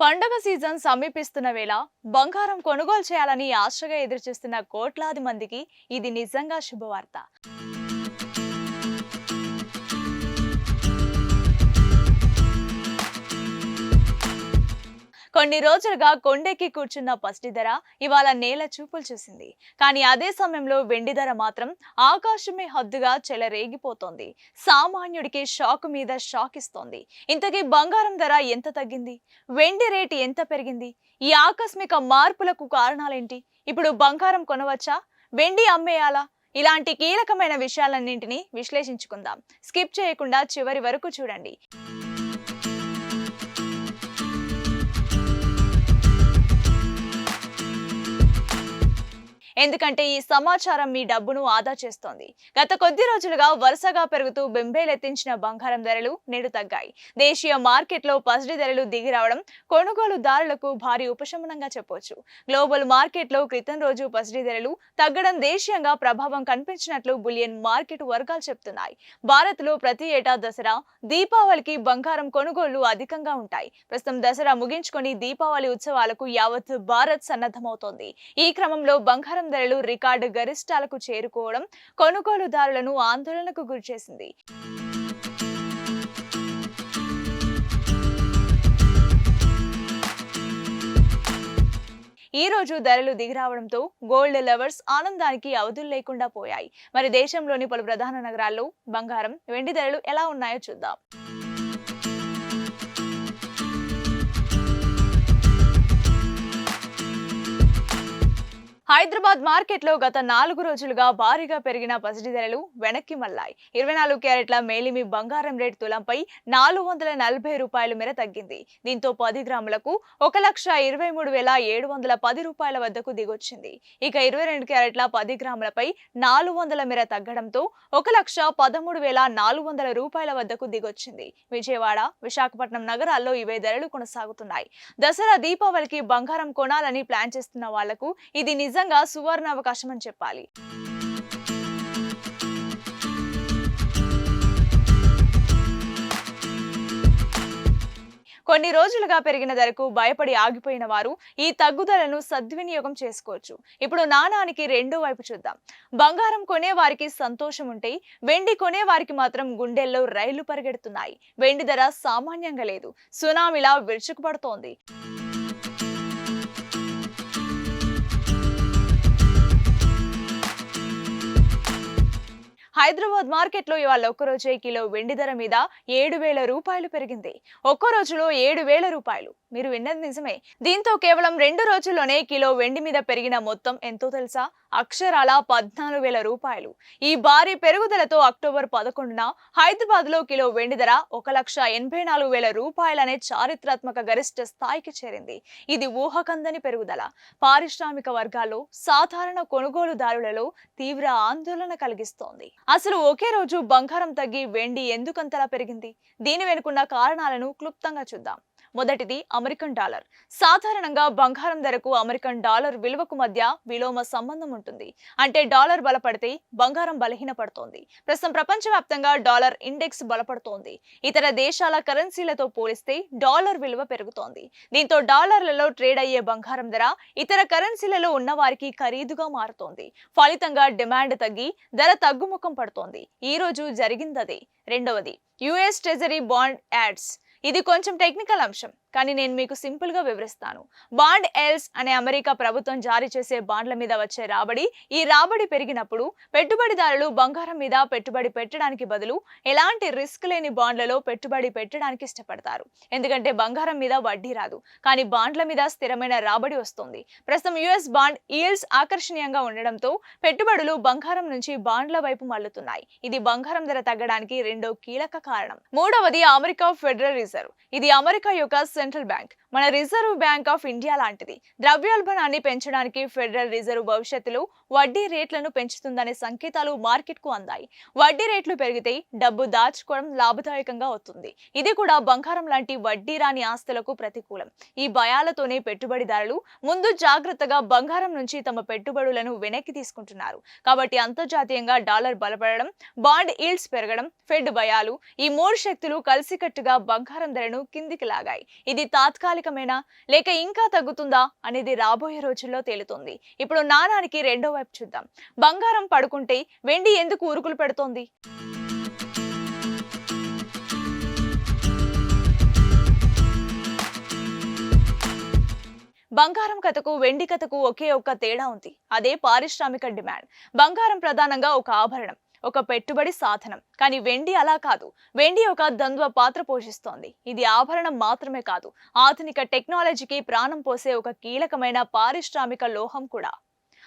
పండగ సీజన్ సమీపిస్తున్న వేళ బంగారం కొనుగోలు చేయాలని ఆశగా ఎదురుచూస్తున్న కోట్లాది మందికి ఇది నిజంగా శుభవార్త. కొన్ని రోజులుగా కొండెక్కి కూర్చున్న పసిడి ధర ఇవాళ నేల చూపులు చూసింది. కానీ అదే సమయంలో వెండి ధర మాత్రం ఆకాశమే హద్దుగా చెలరేగిపోతోంది. సామాన్యుడికి షాక్ మీద షాక్ ఇస్తోంది. ఇంతకీ బంగారం ధర ఎంత తగ్గింది? వెండి రేటు ఎంత పెరిగింది? ఈ ఆకస్మిక మార్పులకు కారణాలేంటి? ఇప్పుడు బంగారం కొనవచ్చా? వెండి అమ్మేయాలా? ఇలాంటి కీలకమైన విషయాలన్నింటినీ విశ్లేషించుకుందాం. స్కిప్ చేయకుండా చివరి వరకు చూడండి. ఎందుకంటే ఈ సమాచారం మీ డబ్బును ఆదా చేస్తోంది. గత కొద్ది రోజులుగా వరుసగా పెరుగుతూ బెంబేలెత్తించిన బంగారం ధరలు నేడు తగ్గాయి. దేశీయ మార్కెట్లో పసిడి ధరలు దిగిరావడం కొనుగోలుదారులకు భారీ ఉపశమనంగా చెప్పవచ్చు గ్లోబల్ మార్కెట్లో క్రితం రోజు పసిడి ధరలు తగ్గడం దేశీయంగా ప్రభావం కనిపించినట్లు బులియన్ మార్కెట్ వర్గాలు చెప్తున్నాయి. భారత్లో ప్రతి ఏటా దసరా దీపావళికి బంగారం కొనుగోళ్ళు అధికంగా ఉంటాయి. ప్రస్తుతం దసరా ముగించుకొని దీపావళి ఉత్సవాలకు యావత్ భారత్ సన్నద్ధమవుతోంది. ఈ క్రమంలో బంగారం ధరలు రికార్డు గరిష్టాలకు చేరుకోవడం కొనుగోలుదారులను ఆందోళనకు గురిచేసింది. ఈ రోజు ధరలు దిగిరావడంతో గోల్డ్ లవర్స్ ఆనందానికి అవధులు లేకుండా పోయాయి. మరి దేశంలోని పలు ప్రధాన నగరాల్లో బంగారం వెండి ధరలు ఎలా ఉన్నాయో చూద్దాం. హైదరాబాద్ మార్కెట్లో గత నాలుగు రోజులుగా భారీగా పెరిగిన పసిడి ధరలు వెనక్కి మళ్ళాయి. ఇరవై నాలుగు క్యారెట్ల మేలిమి బంగారం రేటు తులంపై నాలుగు వందల నలభై రూపాయల మేర తగ్గింది. దీంతో పది గ్రాములకు ఒక లక్ష ఇరవై మూడు వేల ఏడు వందల పది రూపాయల వద్దకు దిగొచ్చింది. ఇక ఇరవై రెండు క్యారెట్ల పది గ్రాములపై నాలుగు వందల మేర తగ్గడంతో ఒక లక్ష పదమూడు వేల నాలుగు వందల రూపాయల వద్దకు దిగొచ్చింది. విజయవాడ విశాఖపట్నం నగరాల్లో ఇవే ధరలు కొనసాగుతున్నాయి. దసరా దీపావళికి బంగారం కొనాలని ప్లాన్ చేస్తున్న వాళ్ళకు ఇది నిజంగా సువర్ణ అవకాశం అని చెప్పాలి. కొన్ని రోజులుగా పెరిగిన ధరకు భయపడి ఆగిపోయిన వారు ఈ తగ్గుదలను సద్వినియోగం చేసుకోవచ్చు. ఇప్పుడు నాణానికి రెండో వైపు చూద్దాం. బంగారం కొనే వారికి సంతోషం ఉంటే వెండి కొనే వారికి మాత్రం గుండెల్లో రైళ్ళు పరిగెడుతున్నాయి. వెండి ధర సామాన్యంగా లేదు. సునామీలా విరుచుకుపడుతోంది. హైదరాబాద్ మార్కెట్లో ఇవాళ ఒక్కరోజే కిలో వెండి ధర మీద ఏడు వేల రూపాయలు పెరిగింది. ఒక్కో రోజులో ఏడు వేల రూపాయలు. మీరు విన్నది నిజమే. దీంతో కేవలం రెండు రోజుల్లోనే కిలో వెండి మీద పెరిగిన మొత్తం ఎంతో తెలుసా? అక్షరాల పద్నాలుగు వేల రూపాయలు. ఈ భారీ పెరుగుదలతో అక్టోబర్ పదకొండున హైదరాబాద్లో కిలో వెండి ధర ఒక లక్ష ఎనభై నాలుగు వేల రూపాయలనే చారిత్రాత్మక గరిష్ట స్థాయికి చేరింది. ఇది ఊహకందని పెరుగుదల. పారిశ్రామిక వర్గాల్లో సాధారణ కొనుగోలుదారులలో తీవ్ర ఆందోళన కలిగిస్తోంది. అసలు ఒకే రోజు బంగారం తగ్గి వెండి ఎందుకంతలా పెరిగింది? దీని వెనుకున్న కారణాలను క్లుప్తంగా చూద్దాం. మొదటిది అమెరికన్ డాలర్. సాధారణంగా బంగారం ధరకు అమెరికన్ డాలర్ విలువకు మధ్య విలోమ సంబంధం ఉంటుంది. అంటే డాలర్ బలపడితే బంగారం బలహీనపడుతోంది. ప్రస్తుతం ప్రపంచవ్యాప్తంగా డాలర్ ఇండెక్స్ బలపడుతోంది. ఇతర దేశాల కరెన్సీలతో పోలిస్తే డాలర్ విలువ పెరుగుతోంది. దీంతో డాలర్లలో ట్రేడ్ అయ్యే బంగారం ధర ఇతర కరెన్సీలలో ఉన్న వారికి ఖరీదుగా మారుతోంది. ఫలితంగా డిమాండ్ తగ్గి ధర తగ్గుముఖం పడుతోంది. ఈ రోజు జరిగిందదే. రెండవది యుఎస్ ట్రెజరీ బాండ్ యాడ్స్. ఇది కొంచెం టెక్నికల్ అంశం కానీ నేను మీకు సింపుల్గా వివరిస్తాను. బాండ్ ఎల్స్ అనే అమెరికా ప్రభుత్వం జారీ చేసే బాండ్ల మీద వచ్చే రాబడి ఈ రాబడి పెరిగినప్పుడు పెట్టుబడిదారులు బంగారం మీద పెట్టుబడి పెట్టడానికి బదులు ఎలాంటి రిస్క్ లేని బాండ్లలో పెట్టుబడి పెట్టడానికి ఇష్టపడతారు. ఎందుకంటే బంగారం మీద వడ్డీ రాదు కానీ బాండ్ల మీద స్థిరమైన రాబడి వస్తుంది. ప్రస్తుతం యుఎస్ బాండ్ ఈల్స్ ఆకర్షణీయంగా ఉండడంతో పెట్టుబడులు బంగారం నుంచి బాండ్ల వైపు మళ్ళుతున్నాయి ఇది బంగారం ధర తగ్గడానికి రెండో కీలక కారణం. మూడవది అమెరికా ఫెడరల్ రిజర్వ్ ఇది అమెరికా యొక్క సెంట్రల్ బ్యాంక్. మన రిజర్వ్ బ్యాంక్ ఆఫ్ ఇండియా లాంటిది. ద్రవ్యోల్బణాన్ని పెంచడానికి ఫెడరల్ రిజర్వ్ భవిష్యత్తులో వడ్డీ రేట్లను పెంచుతుందనే సంకేతాలు మార్కెట్కు అందాయి. వడ్డీ రేట్లు పెరిగితే డబ్బు దాచుకోవడం లాభదాయకంగా అవుతుంది ఇది కూడా బంగారం లాంటి వడ్డీ రాని ఆస్తులకు ప్రతికూలం. ఈ భయాలతోనే పెట్టుబడిదారులు ముందు జాగ్రత్తగా బంగారం నుంచి తమ పెట్టుబడులను వెనక్కి తీసుకుంటున్నారు. కాబట్టి అంతర్జాతీయంగా డాలర్ బలపడడం బాండ్ ఈల్డ్స్ పెరగడం ఫెడ్ భయాలు ఈ మూడు శక్తులు కలిసికట్టుగా బంగారం ధరను కిందికి లాగాయి. ఇది తాత్కాలికమేనా? లేక ఇంకా తగ్గుతుందా? అనేది రాబోయే రోజుల్లో తేలుతుంది. ఇప్పుడు నాణానికి రెండో వైపు చూద్దాం. బంగారం పడుకుంటే వెండి ఎందుకు ఉరుకులు పెడుతోంది? బంగారం కథకు వెండి కథకు ఒకే ఒక్క తేడా ఉంది. అదే పారిశ్రామిక డిమాండ్. బంగారం ప్రధానంగా ఒక ఆభరణం. ఒక పెట్టుబడి సాధనం. కానీ వెండి అలా కాదు. వెండి ఒక ద్వంద్వ పాత్ర పోషిస్తోంది. ఇది ఆభరణం మాత్రమే కాదు. ఆధునిక టెక్నాలజీకి ప్రాణం పోసే ఒక కీలకమైన పారిశ్రామిక లోహం కూడా.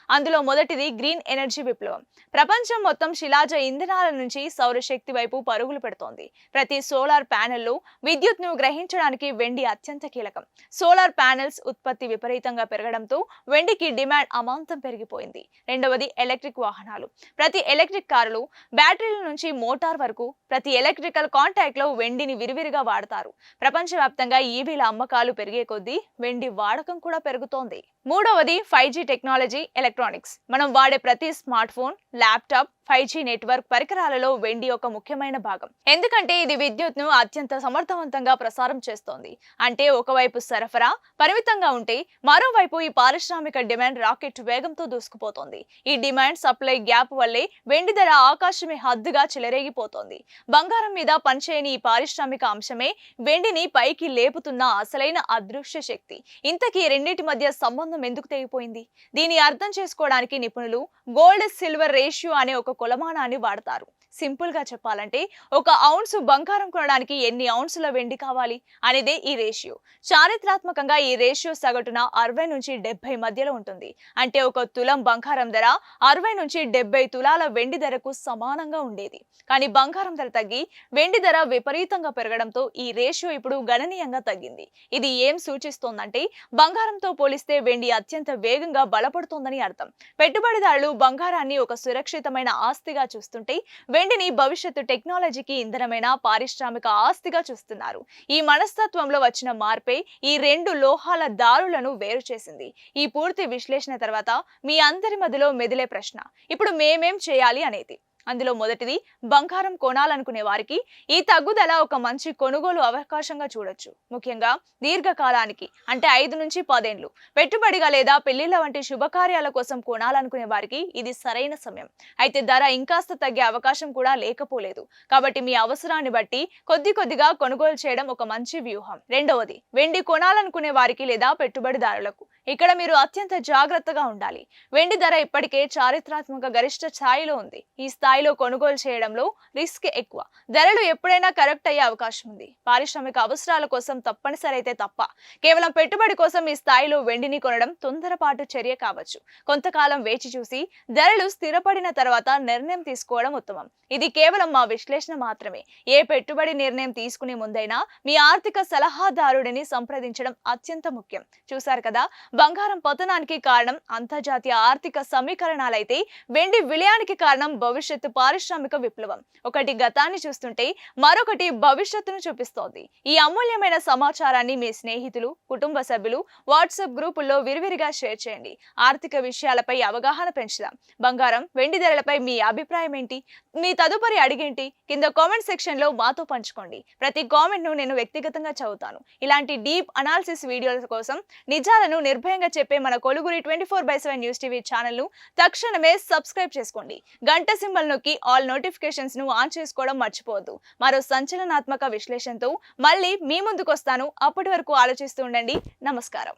అందులో మొదటిది గ్రీన్ ఎనర్జీ విప్లవం. ప్రపంచం మొత్తం శిలాజ ఇంధనాల నుంచి సౌరశక్తి వైపు పరుగులు పెడుతోంది. ప్రతి సోలార్ ప్యానెల్లో విద్యుత్ను గ్రహించడానికి వెండి అత్యంత కీలకం. సోలార్ ప్యానెల్స్ ఉత్పత్తి విపరీతంగా పెరగడంతో వెండికి డిమాండ్ అమాంతం పెరిగిపోయింది. రెండవది ఎలక్ట్రిక్ వాహనాలు. ప్రతి ఎలక్ట్రిక్ కారులు బ్యాటరీల నుంచి మోటార్ వరకు ప్రతి ఎలక్ట్రికల్ కాంటాక్ట్లో వెండిని విరివిరిగా వాడతారు. ప్రపంచవ్యాప్తంగా ఈవీల అమ్మకాలు పెరిగే కొద్దీ వెండి వాడకం కూడా పెరుగుతోంది. మూడవది ఫైవ్ జీ టెక్నాలజీ ఎలక్ట్రానిక్స్ మనం వాడే ప్రతి smart phone laptop five G network పరికరాలలో వెండి ఒక ముఖ్యమైన భాగం. ఎందుకంటే ఇది విద్యుత్ను అత్యంత సమర్థవంతంగా ప్రసారం చేస్తోంది. అంటే ఒకవైపు సరఫరా పరిమితంగా ఉంటే మరోవైపు ఈ పారిశ్రామిక డిమాండ్ రాకెట్ వేగంతో దూసుకుపోతోంది. ఈ డిమాండ్ సప్లై గ్యాప్ వల్లే వెండి ధర ఆకాశమే హద్దుగా చెలరేగిపోతోంది. బంగారం మీద పనిచేయని ఈ పారిశ్రామిక అంశమే వెండిని పైకి లేపుతున్న అసలైన అదృశ్య శక్తి. ఇంతకీ రెండింటి మధ్య సంబంధం ఎందుకు తెగిపోయింది? దీని అర్థం చేసుకోవడానికి నిపుణులు గోల్డ్ సిల్వర్ రేషియో అనే ఒక కొలమానాన్ని వాడతారు. సింపుల్గా చెప్పాలంటే ఒక ఔన్స్ బంగారం కొనడానికి ఎన్ని ఔన్సుల వెండి కావాలి అనేదే ఈ రేషియో. చారిత్రాత్మకంగా ఈ రేషియో సగటున అరవై నుంచి డెబ్బై మధ్యలో ఉంటుంది. అంటే ఒక తులం బంగారం ధర అరవై నుంచి డెబ్బై తులాల వెండి ధరకు సమానంగా ఉండేది. కానీ బంగారం ధర తగ్గి వెండి ధర విపరీతంగా పెరగడంతో ఈ రేషియో ఇప్పుడు గణనీయంగా తగ్గింది. ఇది ఏం సూచిస్తోందంటే బంగారంతో పోలిస్తే వెండి అత్యంత వేగంగా బలపడుతోందని అర్థం. పెట్టుబడిదారులు బంగారాన్ని ఒక సురక్షితమైన ఆస్తిగా చూస్తుంటే వెండిని భవిష్యత్తు టెక్నాలజీకి ఇంధనమైన పారిశ్రామిక ఆస్తిగా చూస్తున్నారు. ఈ మనస్తత్వంలో వచ్చిన మార్పే ఈ రెండు లోహాల దారులను వేరు చేసింది. ఈ పూర్తి విశ్లేషణ తర్వాత మీ అందరి మధ్యలో మెదిలే ప్రశ్న. ఇప్పుడు మేమేం చేయాలి అనేది. అందులో మొదటిది బంగారం కొనాలనుకునే వారికి ఈ తగ్గుదల ఒక మంచి కొనుగోలు అవకాశంగా చూడొచ్చు. ముఖ్యంగా దీర్ఘకాలానికి అంటే ఐదు నుంచి పదేండ్లు. పెట్టుబడిగా లేదా పెళ్ళిళ్ళ వంటి శుభకార్యాల కోసం కొనాలనుకునే వారికి ఇది సరైన సమయం. అయితే ధర ఇంకాస్త తగ్గే అవకాశం కూడా లేకపోలేదు. కాబట్టి మీ అవసరాన్ని బట్టి కొద్ది కొద్దిగా కొనుగోలు చేయడం ఒక మంచి వ్యూహం. రెండవది వెండి కొనాలనుకునే వారికి లేదా పెట్టుబడిదారులకు. ఇక్కడ మీరు అత్యంత జాగ్రత్తగా ఉండాలి. వెండి ధర ఇప్పటికే చారిత్రాత్మక గరిష్ట స్థాయిలో ఉంది. ఈ స్థాయిలో కొనుగోలు చేయడంలో రిస్క్ ఎక్కువ. ధరలు ఎప్పుడైనా కరెక్ట్ అయ్యే అవకాశం ఉంది. పారిశ్రామిక అవసరాల కోసం తప్పనిసరి అయితే తప్ప. కేవలం పెట్టుబడి కోసం ఈ స్థాయిలో వెండిని కొనడం తొందరపాటు చర్య కావచ్చు. కొంతకాలం వేచి చూసి ధరలు స్థిరపడిన తర్వాత నిర్ణయం తీసుకోవడం ఉత్తమం. ఇది కేవలం మా విశ్లేషణ మాత్రమే. ఏ పెట్టుబడి నిర్ణయం తీసుకునే ముందైనా మీ ఆర్థిక సలహాదారుడిని సంప్రదించడం అత్యంత ముఖ్యం. చూశారు కదా? బంగారం పతనానికి కారణం అంతర్జాతీయ ఆర్థిక సమీకరణాలైతే వెండి విలయానికి కారణం భవిష్యత్తు పారిశ్రామిక విప్లవం. ఒకటి గతాన్ని చూస్తుంటే మరొకటి భవిష్యత్తును చూపిస్తోంది. ఈ అమూల్యమైన సమాచారాన్ని మీ స్నేహితులు కుటుంబ సభ్యులు వాట్సాప్ గ్రూపుల్లో విరివిరిగా షేర్ చేయండి. ఆర్థిక విషయాలపై అవగాహన పెంచుదాం. బంగారం వెండి ధరలపై మీ అభిప్రాయం ఏంటి? మీ తదుపరి అడిగేంటి? కింద కామెంట్ సెక్షన్లో మాతో పంచుకోండి. ప్రతి కామెంట్ను నేను వ్యక్తిగతంగా చదువుతాను. ఇలాంటి డీప్ అనాలిసిస్ వీడియోల కోసం నిజాలను నిర్భయంగా చెప్పే మన కొలుగురి twenty four by seven news TV ఛానల్ను తక్షణమే సబ్స్క్రైబ్ చేసుకోండి. గంట సింబల్ నొక్కి ఆల్ నోటిఫికేషన్స్ను ఆన్ చేసుకోవడం మర్చిపోవద్దు. మరో సంచలనాత్మక విశ్లేషణతో మళ్ళీ మీ ముందుకు వస్తాను అప్పటి వరకు ఆలోచిస్తూ ఉండండి. నమస్కారం.